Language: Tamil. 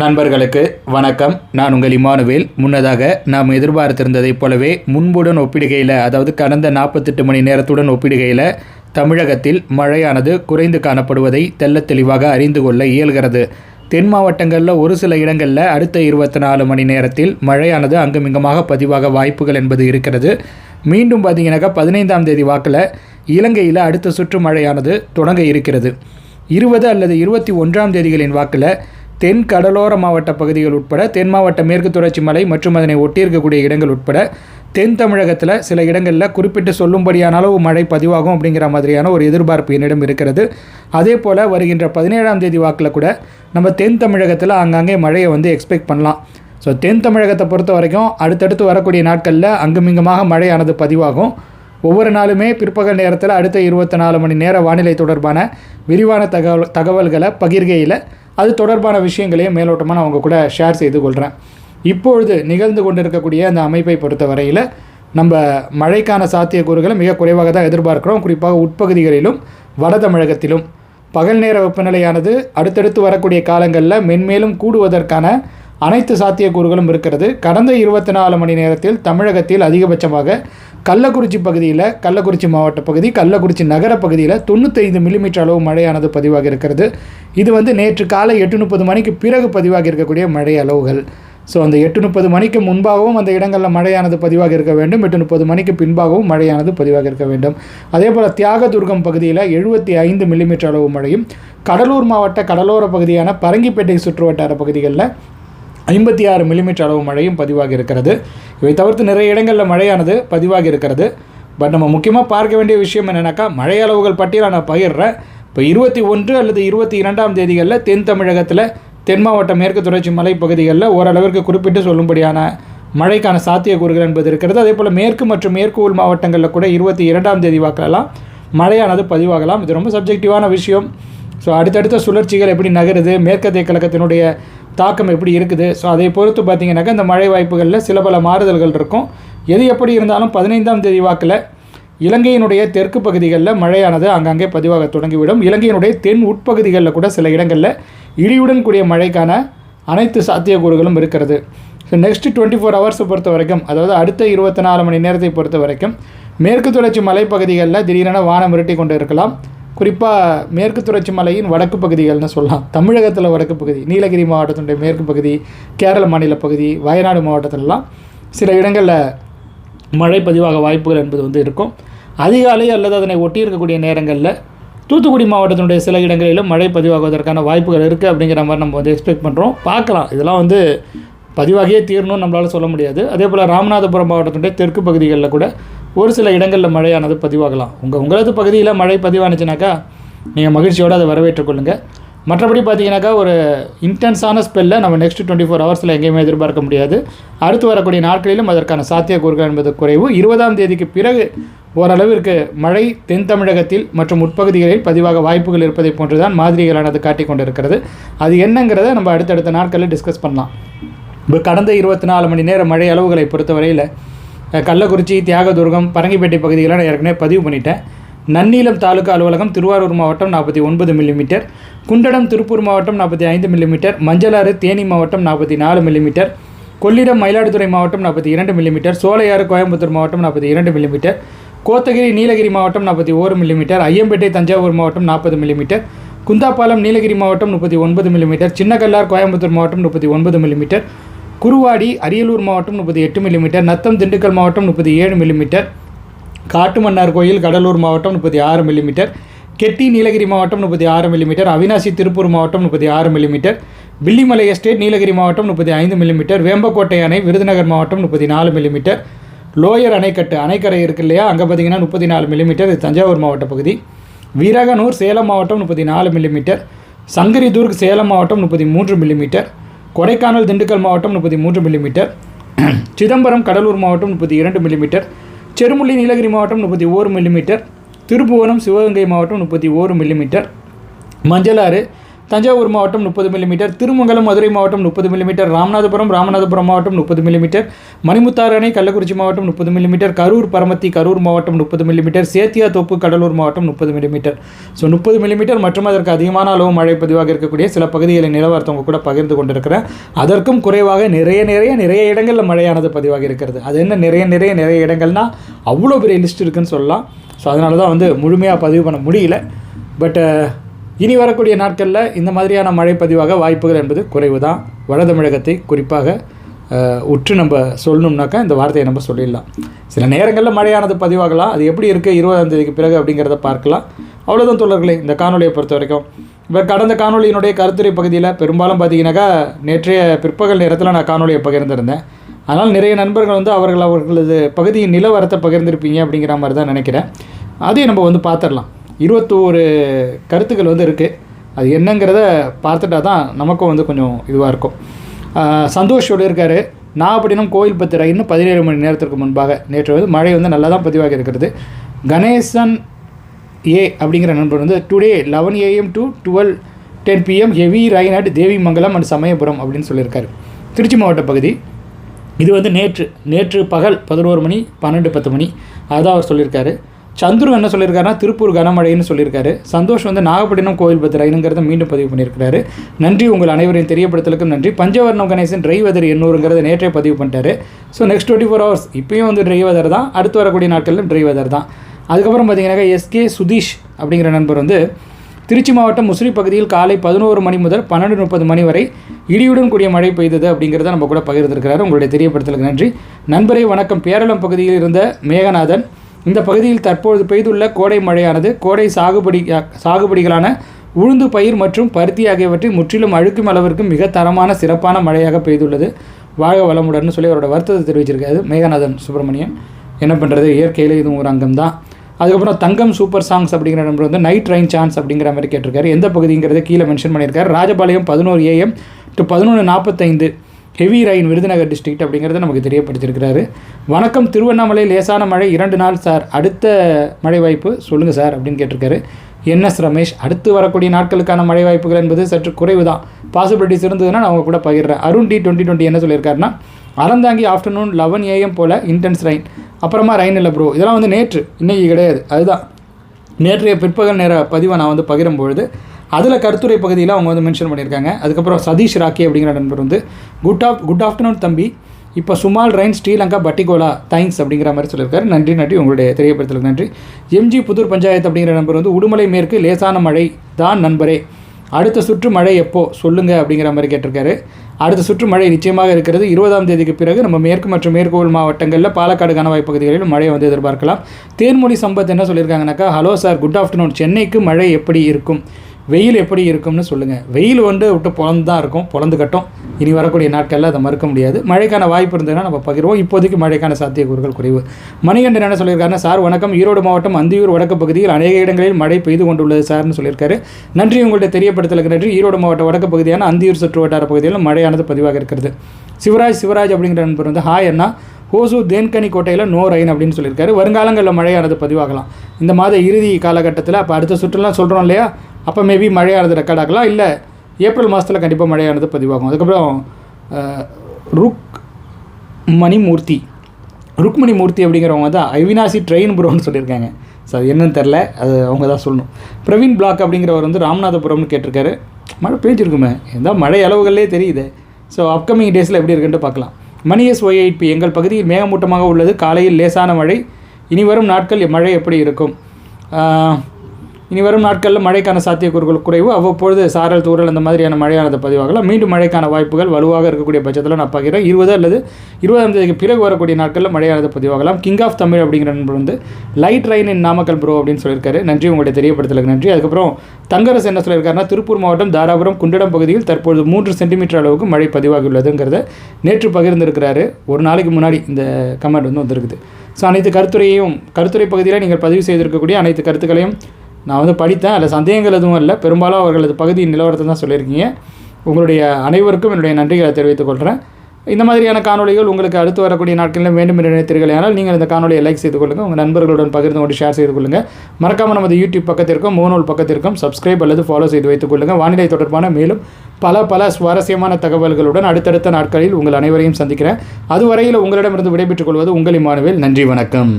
நண்பர்களுக்கு வணக்கம். நான் உங்கள் இமானுவேல். முன்னதாக நாம் எதிர்பார்த்திருந்ததைப் போலவே முன்புடன் ஒப்பிடுகையில் அதாவது கடந்த நாற்பத்தெட்டு மணி நேரத்துடன் ஒப்பிடுகையில் தமிழகத்தில் மழையானது குறைந்து காணப்படுவதை தெள்ள தெளிவாக அறிந்து கொள்ள இயல்கிறது. தென் மாவட்டங்களில் ஒரு சில இடங்களில் அடுத்த இருபத்தி நாலு மணி நேரத்தில் மழையானது அங்குமிங்கமாக பதிவாக வாய்ப்புகள் என்பது இருக்கிறது. மீண்டும் பார்த்தீங்கன்னாக்கா பதினைந்தாம் தேதி வாக்கில் இலங்கையில் அடுத்த சுற்று மழையானது தொடங்க இருக்கிறது. இருபது அல்லது இருபத்தி ஒன்றாம் தேதிகளின் வாக்கில் தென் கடலோர மாவட்ட பகுதிகள் உட்பட தென் மாவட்ட மேற்கு தொடர்ச்சி மலை மற்றும் அதனை ஒட்டியிருக்கக்கூடிய இடங்கள் உட்பட தென் தமிழகத்தில் சில இடங்களில் குறிப்பிட்டு சொல்லும்படியான அளவு மழை பதிவாகும் அப்படிங்கிற மாதிரியான ஒரு எதிர்பார்ப்பு என்னிடம் இருக்கிறது. அதே போல் வருகின்ற பதினேழாம் தேதி வாக்கில் கூட நம்ம தென் தமிழகத்தில் அங்கங்கே மழையை வந்து எக்ஸ்பெக்ட் பண்ணலாம். ஸோ தென் தமிழகத்தை பொறுத்த வரைக்கும் அடுத்தடுத்து வரக்கூடிய நாட்களில் அங்குமிங்குமாக மழையானது பதிவாகும். ஒவ்வொரு நாளுமே பிற்பகல் நேரத்தில் அடுத்த இருபத்தி நாலு மணி நேர வானிலை தொடர்பான விரிவான தகவல் தகவல்களை பகிர்கையில் அது தொடர்பான விஷயங்களையும் மேலோட்டமாக நான் உங்கள் கூட ஷேர் செய்து கொள்கிறேன் இப்பொழுது நிகழ்ந்து கொண்டிருக்கக்கூடிய அந்த அமைப்பை பொறுத்த வரையில் நம்ம மழைக்கான சாத்தியக்கூறுகளை மிக குறைவாக தான் எதிர்பார்க்கிறோம். குறிப்பாக உட்பகுதிகளிலும் வட தமிழகத்திலும். பகல் நேர வெப்பநிலையானது அடுத்தடுத்து வரக்கூடிய காலங்களில் மென்மேலும் கூடுவதற்கான அனைத்து சாத்தியக்கூறுகளும் இருக்கிறது. கடந்த இருபத்தி நாலு மணி நேரத்தில் தமிழகத்தில் அதிகபட்சமாக கள்ளக்குறிச்சி பகுதியில் கள்ளக்குறிச்சி மாவட்ட பகுதி கள்ளக்குறிச்சி நகர பகுதியில் தொண்ணூத்தைந்து மில்லிமீட்டர் அளவு மழையானது பதிவாக இருக்கிறது. இது வந்து நேற்று காலை எட்டு முப்பது மணிக்கு பிறகு பதிவாக இருக்கக்கூடிய மழை அளவுகள். ஸோ அந்த எட்டு முப்பது மணிக்கு முன்பாகவும் அந்த இடங்களில் மழையானது பதிவாக இருக்க வேண்டும். எட்டு முப்பது மணிக்கு பின்பாகவும் மழையானது பதிவாக இருக்க வேண்டும். அதே போல் தியாகதுர்கம் பகுதியில் எழுபத்தி ஐந்து மில்லிமீட்டர் அளவு மழையும் கடலூர் மாவட்ட கடலோர பகுதியான பரங்கிப்பேட்டை சுற்றுவட்டார பகுதிகளில் ஐம்பத்தி ஆறு மில்லிமீட்டர் அளவு மழையும் பதிவாகி இருக்கிறது. இவை தவிர்த்து நிறைய இடங்களில் மழையானது பதிவாகி இருக்கிறது. பட் நம்ம முக்கியமாக பார்க்க வேண்டிய விஷயம் என்னென்னாக்கா மழை அளவுகள் பட்டியலாக நான் பகிர்றேன். இப்போ இருபத்தி ஒன்று அல்லது இருபத்தி இரண்டாம் தேதிகளில் தென் தமிழகத்தில் தென் மாவட்ட மேற்கு தொடர்ச்சி மலைப்பகுதிகளில் ஓரளவிற்கு குறிப்பிட்டு சொல்லும்படியான மழைக்கான சாத்தியக்கூறுகள் என்பது இருக்கிறது. அதே போல் மேற்கு மற்றும் மேற்கு உள் மாவட்டங்களில் கூட இருபத்தி இரண்டாம் தேதி வாக்கிலலாம் மழையானது பதிவாகலாம். இது ரொம்ப சப்ஜெக்டிவான விஷயம். ஸோ அடுத்தடுத்த சுழற்சிகள் எப்படி நகருது? மேற்கத்திய கழகத்தினுடைய தாக்கம் எப்படி இருக்குது? ஸோ அதை பொறுத்து பார்த்தீங்கன்னாக்கா இந்த மழை வாய்ப்புகளில் சில பல மாறுதல்கள் இருக்கும். எது எப்படி இருந்தாலும் பதினைந்தாம் தேதி வாக்கில் இலங்கையினுடைய தெற்கு பகுதிகளில் மழையானது அங்கங்கே பதிவாக தொடங்கிவிடும். இலங்கையினுடைய தென் உட்பகுதிகளில் கூட சில இடங்களில் இடியுடன் கூடிய மழைக்கான அனைத்து சாத்தியக்கூறுகளும் இருக்கிறது. ஸோ நெக்ஸ்ட் டுவெண்ட்டி ஃபோர் ஹவர்ஸை பொறுத்த வரைக்கும் அதாவது அடுத்த இருபத்தி நாலு மணி நேரத்தை பொறுத்த வரைக்கும் மேற்கு தொடர்ச்சி மலைப்பகுதிகளில் திடீரென வானம் மிரட்டி கொண்டு இருக்கலாம். குறிப்பாக மேற்கு தொடர்ச்சி மலையின் வடக்கு பகுதிகள்னு சொல்லலாம். தமிழகத்தில் வடக்கு பகுதி நீலகிரி மாவட்டத்தினுடைய மேற்கு பகுதி கேரள மாநில பகுதி வயநாடு மாவட்டத்திலலாம் சில இடங்களில் மழை பதிவாக வாய்ப்புகள் என்பது வந்து இருக்கும். அதிகாலை அல்லது அதனை ஒட்டி இருக்கக்கூடிய நேரங்களில் தூத்துக்குடி மாவட்டத்தினுடைய சில இடங்களிலும் மழை பதிவாகுவதற்கான வாய்ப்புகள் இருக்குது அப்படிங்கிற மாதிரி நம்ம வந்து எக்ஸ்பெக்ட் பண்ணுறோம் பார்க்கலாம். இதெல்லாம் வந்து பதிவாகியே தீரணும்னு நம்மளால் சொல்ல முடியாது. அதே போல் ராமநாதபுரம் மாவட்டத்தினுடைய தெற்கு பகுதிகளில் கூட ஒரு சில இடங்களில் மழையானது பதிவாகலாம். உங்கள் உங்களது பகுதியில் மழை பதிவானுச்சுனாக்கா நீங்கள் மகிழ்ச்சியோடு அதை வரவேற்றுக்கொள்ளுங்கள் மற்றபடி பார்த்தீங்கன்னாக்கா ஒரு இன்டென்ஸான ஸ்பெல்லை நம்ம நெக்ஸ்ட் டுவெண்ட்டி ஃபோர் ஹவர்ஸில் எங்கேயுமே எதிர்பார்க்க முடியாது. அடுத்து வரக்கூடிய நாட்களிலும் அதற்கான சாத்தியக்கூறுகள் என்பது குறைவு. இருபதாம் தேதிக்கு பிறகு ஓரளவிற்கு மழை தென் தமிழகத்தில் மற்றும் உட்பகுதிகளில் பதிவாக வாய்ப்புகள் இருப்பதை போன்றுதான் மாதிரிகளானது காட்டிக் கொண்டிருக்கிறது. அது என்னங்கிறத நம்ம அடுத்தடுத்த நாட்களில் டிஸ்கஸ் பண்ணலாம். இப்போ கடந்த இருபத்தி நாலு மணி நேர மழை அளவுகளை பொறுத்தவரையில் கள்ளக்குறிச்சி தியாகதுர்கம் பரங்கிப்பேட்டை பகுதிகளை நான் ஏற்கனவே பதிவு பண்ணிட்டேன் நன்னீலம் தாலுகா அலுவலகம் திருவாரூர் மாவட்டம் நாற்பத்தி ஒன்பது மில்லிமீட்டர் குண்டடம் திருப்பூர் மாவட்டம் நாற்பத்தி ஐந்து மில்லிமீட்டர் மஞ்சளாறு தேனி மாவட்டம் நாற்பத்தி நாலு மில்லிமீட்டர் கொள்ளிடம் மயிலாடுதுறை மாவட்டம் நாற்பத்தி இரண்டு மில்லிமீட்டர் சோலையாறு கோயம்புத்தூர் மாவட்டம் நாற்பத்தி இரண்டு மில்லிமீட்டர் கோத்தகிரி நீலகிரி மாவட்டம் நாற்பத்தி ஓரு மில்லிமீட்டர் ஐயம்பேட்டை தஞ்சாவூர் மாவட்டம் நாற்பது மில்லிமீட்டர் குந்தாப்பாலம் நீலகிரி மாவட்டம் முப்பத்தி ஒன்பது மில்லிமீட்டர் சின்னக்கல்லார் கோயம்புத்தூர் மாவட்டம் முப்பத்தி ஒன்பது மில்லிமீட்டர் குருவாடி அரியலூர் மாவட்டம் முப்பத்தி எட்டு மில்லிமீட்டர் நத்தம் திண்டுக்கல் மாவட்டம் முப்பத்தி ஏழு மில்லிமீட்டர் காட்டுமன்னார் கோயில் கடலூர் மாவட்டம் முப்பத்தி ஆறு மில்லிமீட்டர் கெட்டி நீலகிரி மாவட்டம் முப்பத்தி ஆறு மில்லிமீட்டர் அவினாசி திருப்பூர் மாவட்டம் முப்பத்தி ஆறு மில்லிமீட்டர் வில்லிமலை எஸ்டேட் நீலகிரி மாவட்டம் முப்பத்தி ஐந்து மில்லிமீட்டர் வேம்பக்கோட்டை அணை விருதுநகர் மாவட்டம் முப்பத்தி நாலு மில்லிமீட்டர் லோயர் அணைக்கட்டு அணைக்கரை இருக்கு இல்லையா? அங்கே பார்த்தீங்கன்னா முப்பத்தி நாலு மில்லிமீட்டர் இது தஞ்சாவூர் மாவட்ட பகுதி. வீரகனூர் சேலம் மாவட்டம் முப்பத்தி நாலு மில்லிமீட்டர் சங்கரிதூர்க் சேலம் மாவட்டம் முப்பத்தி மூன்று மில்லிமீட்டர் கொடைக்கானல் திண்டுக்கல் மாவட்டம் முப்பத்தி மூன்று மில்லிமீட்டர் சிதம்பரம் கடலூர் மாவட்டம் முப்பத்தி இரண்டு மில்லிமீட்டர் செருமுள்ளி நீலகிரி மாவட்டம் முப்பத்தி ஓரு மில்லிமீட்டர் திருப்புவனம் சிவகங்கை மாவட்டம் முப்பத்தி ஓரு மில்லிமீட்டர் மஞ்சளாறு தஞ்சாவூர் மாவட்டம் முப்பது மில்லிமீட்டர் திருமங்கலம் மதுரை மாவட்டம் முப்பது மில்லிமீட்டர் ராமநாதபுரம் ராமநாதபுரம் மாவட்டம் முப்பது மில்லிமீட்டர் மணிமுத்தாறு அணை கள்ளக்குறிச்சி மாவட்டம் முப்பது மில்லிமீட்டர் கரூர் பரமத்தி கரூர் மாவட்டம் முப்பது மில்லிமீட்டர் சேத்தியா தோப்பு கடலூர் மாவட்டம் முப்பது மில்லிமீட்டர் ஸோ முப்பது மில்லிமீட்டர் மற்றும் அதற்கு அதிகமான அளவு மழை பதிவாக இருக்கக்கூடிய சில பகுதிகளின் நிலவரத்தை கூட பகிர்ந்து கொண்டிருக்கிறேன். அதற்கும் குறைவாக நிறைய நிறைய நிறைய இடங்களில் மழையானது பதிவாக இருக்கிறது. அது என்ன நிறைய நிறைய நிறைய இடங்கள்னா அவ்வளோ பெரிய லிஸ்ட் இருக்குதுன்னு சொல்லலாம். ஸோ அதனால தான் வந்து முழுமையாக பதிவு பண்ண முடியல. பட்டு இனி வரக்கூடிய நாட்களில் இந்த மாதிரியான மழை பதிவாக வாய்ப்புகள் என்பது குறைவு தான் வட தமிழகத்தை குறிப்பாக உற்று நம்ம சொல்லணும்னாக்கா இந்த வார்த்தையை நம்ம சொல்லிடலாம். சில நேரங்களில் மழையானது பதிவாகலாம். அது எப்படி இருக்குது இருபதாம் தேதிக்கு பிறகு அப்படிங்கிறத பார்க்கலாம். அவ்வளோதான் தொடர்களே இந்த காணொலியை பொறுத்த வரைக்கும். இப்போ கடந்த காணொலியினுடைய கருத்துரை பகுதியில் பெரும்பாலும் பார்த்தீங்கன்னாக்கா நேற்றைய பிற்பகல் நேரத்தில் நான் காணொலியை பகிர்ந்திருந்தேன். அதனால் நிறைய நண்பர்கள் வந்து அவர்கள் அவர்களது பகுதியின் நிலவரத்தை பகிர்ந்திருப்பீங்க அப்படிங்கிற மாதிரி தான் நினைக்கிறேன். அதையும் நம்ம வந்து பார்த்துடலாம் இருபத்தோரு கருத்துக்கள் வந்து இருக்குது அது என்னங்கிறத பார்த்துட்டா தான் நமக்கும் வந்து கொஞ்சம் இதுவாக இருக்கும். சந்தோஷ் சொல்லியிருக்காரு நாகப்பட்டினம் கோயில்பத்து ரயில்னு பதினேழு மணி நேரத்திற்கு முன்பாக நேற்று வந்து மழை வந்து நல்லா தான் பதிவாகி இருக்கிறது. கணேசன் ஏ அப்படிங்கிற நண்பர் வந்து today eleven AM to twelve ten PM heavy rain at Devimangalam and Samayapuram அப்படின்னு சொல்லியிருக்காரு. திருச்சி மாவட்ட பகுதி. இது வந்து நேற்று நேற்று பகல் பதினோரு மணி பன்னெண்டு பத்து மணி. அதுதான் அவர் சொல்லியிருக்காரு. சந்துரு என்ன சொல்லியிருக்காருன்னா திருப்பூர் கனமழைன்னு சொல்லியிருக்காரு. சந்தோஷ் வந்து நாகப்பட்டினம் கோயில் பத்து மீண்டும் பதிவு பண்ணியிருக்காரு நன்றி உங்கள் அனைவரையும் தெரியப்படுத்தலுக்கும் நன்றி. பஞ்சவர்ணம் கணேசன் ட்ரை வெதர் எண்ணூறுங்கிறத நேற்றே பதிவு பண்ணிட்டாரு. So next twenty four hours இப்பயும் வந்து ட்ரை வெதர் தான். அடுத்து வரக்கூடிய நாட்களிலும் ட்ரை வெதர் தான். அதுக்கப்புறம் பார்த்தீங்கன்னாக்கா எஸ்கே சுதீஷ் அப்படிங்கிற நண்பர் வந்து திருச்சி மாவட்டம் முசிறி பகுதியில் காலை பதினோரு மணி முதல் பன்னெண்டு முப்பது மணி வரை இடியுடன் கூடிய மழை பெய்தது அப்படிங்கிறத நம்ம கூட பகிர்ந்திருக்கிறாரு. உங்களுடைய தெரியப்படுத்தலுக்கு நன்றி. நண்பரே வணக்கம். பேரளம் பகுதியில் இருந்த மேகநாதன் இந்த பகுதியில் தற்பொழுது பெய்துள்ள கோடை மழையானது கோடை சாகுபடி சாகுபடிகளான உளுந்து பயிர் மற்றும் பருத்தி ஆகியவற்றை முற்றிலும் அழுக்கும் அளவிற்கு மிக தரமான சிறப்பான மழையாக பெய்துள்ளது. வாழ வளமுடன் சொல்லி அவரோட வருத்தத்தை தெரிவிச்சிருக்காரு மேகநாதன் சுப்பிரமணியன். என்ன பண்ணுறது இயற்கையில் இதுவும் ஒரு அங்கம் தான் அதுக்கப்புறம் தங்கம் சூப்பர் சாங்ஸ் அப்படிங்கிற நம்பர் வந்து நைட் ட்ரெயின் சான்ஸ் அப்படிங்கிற மாதிரி கேட்டிருக்காரு. எந்த பகுதிங்கிறத கீழே மென்ஷன் பண்ணியிருக்காரு. ராஜபாளையம் பதினோரு ஏஎம் டு பதினொன்று நாற்பத்தைந்து ஹெவி ரயின் விருதுநகர் டிஸ்ட்ரிக்ட் அப்படிங்கிறத நமக்கு தெரியப்படுத்தியிருக்கிறாரு. வணக்கம் திருவண்ணாமலை லேசான மழை இரண்டு நாள் சார். அடுத்த மழை வாய்ப்பு சொல்லுங்கள் சார் அப்படின்னு கேட்டிருக்காரு. என்எஸ் ரமேஷ் அடுத்து வரக்கூடிய நாட்களுக்கான மழை வாய்ப்புகள் என்பது சற்று குறைவு தான் பாசிபிலிட்டிஸ் இருந்ததுன்னா நான் அவங்க கூட பகிர்றேன். அருண் டி டுவெண்ட்டி டுவெண்ட்டி என்ன சொல்லியிருக்காருன்னா Aranthangi afternoon eleven AM pole intense rain அப்புறமா ரைன் இல்லை ப்ரோ இதெல்லாம் வந்து நேற்று. இன்றைக்கி கிடையாது. அதுதான். நேற்றைய பிற்பகல் நேர பதிவை நான் வந்து பகிரும்பொழுது அதில் கருத்துரை பகுதியில் அவங்க வந்து மென்ஷன் பண்ணியிருக்காங்க. அதுக்கப்புறம் சதீஷ் ராக்கி அப்படிங்கிற நண்பர் வந்து குட் ஆஃப் குட் ஆஃப்டர்நூன் தம்பி. இப்போ small rain Sri Lanka Batticaloa thanks அப்படிங்கிற மாதிரி சொல்லியிருக்காரு. நன்றி நன்றி. உங்களுடைய தெரியப்படுத்தலுக்கு நன்றி. எம்ஜி புதூர் பஞ்சாயத்து அப்படிங்கிற நண்பர் வந்து உடுமலை மேற்கு லேசான மழை தான் நண்பரே. அடுத்த சுற்று மழை எப்போ? சொல்லுங்க அப்படிங்கிற மாதிரி கேட்டிருக்காரு. அடுத்த சுற்று மழை நிச்சயமாக இருக்கிறது இருபதாம் தேதிக்கு பிறகு. நம்ம மேற்கு மற்றும் மேற்கோள் மாவட்டங்களில் பாலக்காடு கணவாய் பகுதிகளில் மழை வந்து எதிர்பார்க்கலாம். தேன்மொழி சம்பத் என்ன சொல்லியிருக்காங்கனாக்கா ஹலோ சார் குட் ஆஃப்டர்நூன் சென்னைக்கு மழை எப்படி இருக்கும்? வெயில் எப்படி இருக்கும்னு சொல்லுங்கள் வெயில் வந்து விட்டு பொழந்து தான் இருக்கும். பொழந்து கட்டும். இனி வரக்கூடிய நாட்களில் அதை மறுக்க முடியாது. மழைக்கான வாய்ப்பு இருந்ததுன்னா நம்ம பகிர்வோம். இப்போதைக்கு மழைக்கான சாத்தியக்கூறுகள் குறைவு. மணிகண்டன் என்ன சொல்லியிருக்காருன்னா சார் வணக்கம். ஈரோடு மாவட்டம் அந்தியூர் வடக்கு பகுதியில் அநேக இடங்களில் மழை பெய்து கொண்டுள்ளது சார்னு சொல்லியிருக்காரு. நன்றி. உங்கள்கிட்ட தெரியப்படுத்தலுக்கு நன்றி. ஈரோடு மாவட்ட வடக்கு பகுதியான அந்தியூர் சுற்று வட்டார பகுதியில் மழையானது பதிவாக இருக்கிறது. சிவராஜ் சிவராஜ் அப்படிங்கிற நண்பர் வந்து ஹாய் அண்ணா. ஹோசூர் தேன்கனி கோட்டையில் நோ ரைன் அப்படின்னு சொல்லியிருக்காரு. வருங்காலங்களில் மழையானது பதிவாகலாம். இந்த மாத இறுதி காலகட்டத்தில் அப்போ அடுத்த சுற்றுலாம் சொல்கிறோம் இல்லையா? அப்போ மேபி மழையானது ரெக்கார்ட் ஆகலாம். இல்லை ஏப்ரல் மாதத்தில் கண்டிப்பாக மழையானது பதிவாகும். அதுக்கப்புறம் ருக் மணிமூர்த்தி. ருக்மணி மூர்த்தி அப்படிங்கிறவங்க தான் அவினாசி ட்ரெயின் ப்ரோன்னு சொல்லியிருக்காங்க. ஸோ அது என்னன்னு தெரில அது அவங்க தான் சொல்லணும். பிரவீன் பிளாக் அப்படிங்கிறவர் வந்து ராமநாதபுரம்னு கேட்டிருக்காரு. மழை பெஞ்சிருக்குமே எந்த மழை அளவுகளே தெரியுது. ஸோ அப்கமிங் டேஸில் எப்படி இருக்குன்ட்டு பார்க்கலாம். Mani S Y eight B எங்கள் பகுதியில் மேகமூட்டமாக உள்ளது. காலையில் லேசான மழை. இனி வரும் நாட்கள் மழை எப்படி இருக்கும்? இனி வரும் நாட்களில் மழைக்கான சாத்தியக்கூறுகள் குறைவு. அவ்வப்பொழுது சாரல் தூரல் அந்த மாதிரியான மழையானது பதிவாகலாம். மீண்டும் மழைக்கான வாய்ப்புகள் வலுவாக இருக்கக்கூடிய பட்சத்தில் நான் பார்க்கிறேன் இருபது அல்லது இருபதாம் தேதிக்கு பிறகு வரக்கூடிய நாட்களில் மழையானது பதிவாகலாம். கிங் ஆஃப் தமிழ் அப்படிங்கிற நண்பர் வந்து light rain in Namakkal bro அப்படின்னு சொல்லியிருக்காரு. நன்றி உங்களுடைய தெரியப்படுத்தலுக்கு நன்றி. அதுக்கப்புறம் தங்கரசு என்ன சொல்லியிருக்காருன்னா திருப்பூர் மாவட்டம் தாராபுரம் குண்டடம் பகுதியில் தற்பொழுது மூன்று சென்டிமீட்டர் அளவுக்கு மழை பதிவாகியுள்ளதுங்கிறத நேற்று பகிர்ந்திருக்கிறாரு. ஒரு நாளைக்கு முன்னாடி இந்த கமெண்ட் வந்து வந்திருக்குது. ஸோ அனைத்து கருத்துரையும் கருத்துரை பகுதியில் நீங்கள் பதிவு செய்திருக்கக்கூடிய அனைத்து கருத்துக்களையும் நான் வந்து படித்தேன் அதில் சந்தேகங்கள் எதுவும் இல்லை. பெரும்பாலும் அவர்களது பகுதியின் நிலவரத்தை தான் சொல்லியிருக்கீங்க. உங்களுடைய அனைவருக்கும் என்னுடைய நன்றிகளை தெரிவித்துக் கொள்கிறேன். இந்த மாதிரியான காணொளிகள் உங்களுக்கு அடுத்து வரக்கூடிய நாட்களில் வேண்டும் என்று நினைத்தீர்கள் நீங்கள் இந்த காணொலியை லைக் செய்து கொள்ளுங்கள் உங்கள் நண்பர்களுடன் பகிர்ந்து கொண்டு ஷேர் செய்து கொள்ளுங்கள் மறக்காமல் நமது யூடியூப் பக்கத்திற்கும் மூணூல் பக்கத்திற்கும் சப்ஸ்கிரைப் அல்லது ஃபாலோ செய்து வைத்துக் கொள்ளுங்கள் வானிலை தொடர்பான மேலும் பல பல சுவாரஸ்யமான தகவல்களுடன் அடுத்தடுத்த நாட்களில் உங்கள் அனைவரையும் சந்திக்கிறேன். அதுவரையில் உங்களிடமிருந்து விடைபெற்றுக் கொள்வது உங்கள் இமானுவேல் நன்றி வணக்கம்.